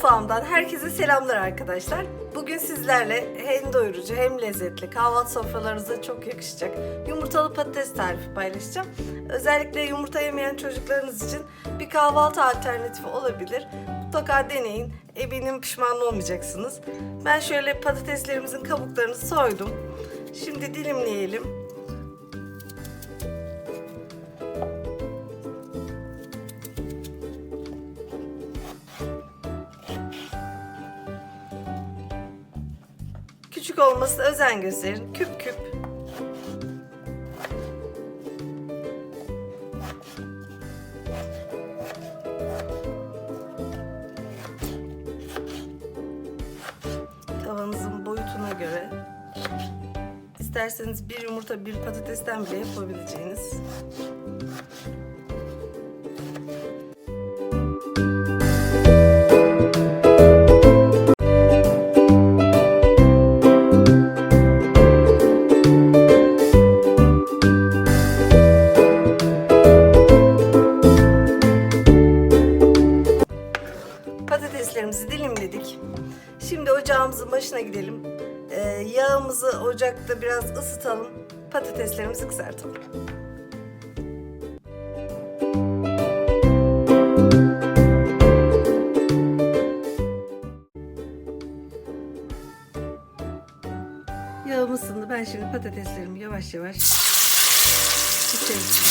Selamlar arkadaşlar. Bugün sizlerle hem doyurucu hem lezzetli kahvaltı sofralarınıza çok yakışacak yumurtalı patates tarifi paylaşacağım. Özellikle yumurta yemeyen çocuklarınız için bir kahvaltı alternatifi olabilir. Mutlaka deneyin. Eminim pişman olmayacaksınız. Ben şöyle patateslerimizin kabuklarını soydum. Şimdi dilimleyelim. Küçük olmasına özen gösterin. Küp küp. Tavanızın boyutuna göre isterseniz bir yumurta bir patatesten bile yapabileceğiniz Patateslerimizi dilimledik. Şimdi ocağımızın başına gidelim. Ee, yağımızı ocakta biraz ısıtalım. Patateslerimizi kızartalım. Yağım ısındı. Ben şimdi patateslerimi yavaş yavaş içerisine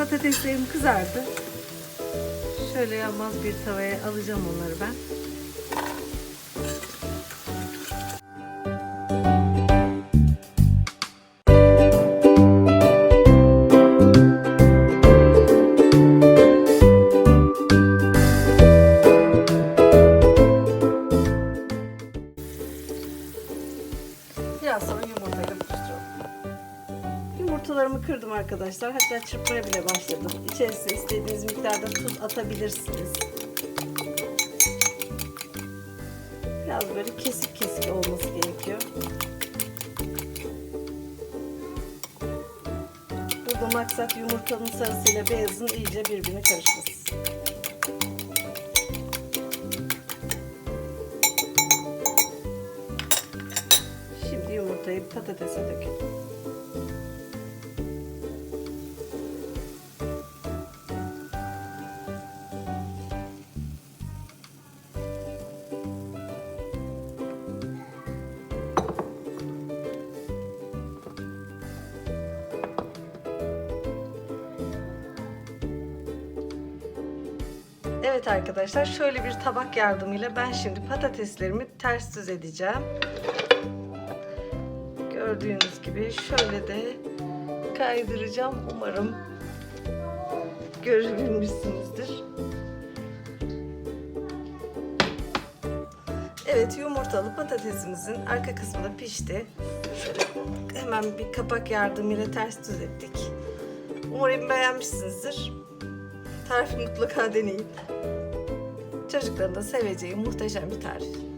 Patateslerim kızardı. Şöyle yanmaz bir tavaya alacağım onları ben. Biraz sonra. Yumurtalarımı kırdım arkadaşlar. Hatta çırpmaya bile başladım. İçerisine istediğiniz miktarda tuz atabilirsiniz. Biraz böyle kesik kesik olması gerekiyor. Burada maksat yumurtanın sarısıyla beyazın iyice birbirine karışması. Şimdi yumurtayı patatese dökelim. Evet arkadaşlar şöyle bir tabak yardımıyla ben şimdi patateslerimi ters düz edeceğim. Gördüğünüz gibi şöyle de kaydıracağım. Umarım görebilmişsinizdir. Evet yumurtalı patatesimizin arka kısmı da pişti. Şöyle hemen bir kapak yardımıyla ters düz ettik. Umarım beğenmişsinizdir. Tarifi mutlaka deneyin. Çocukların da seveceği muhteşem bir tarif.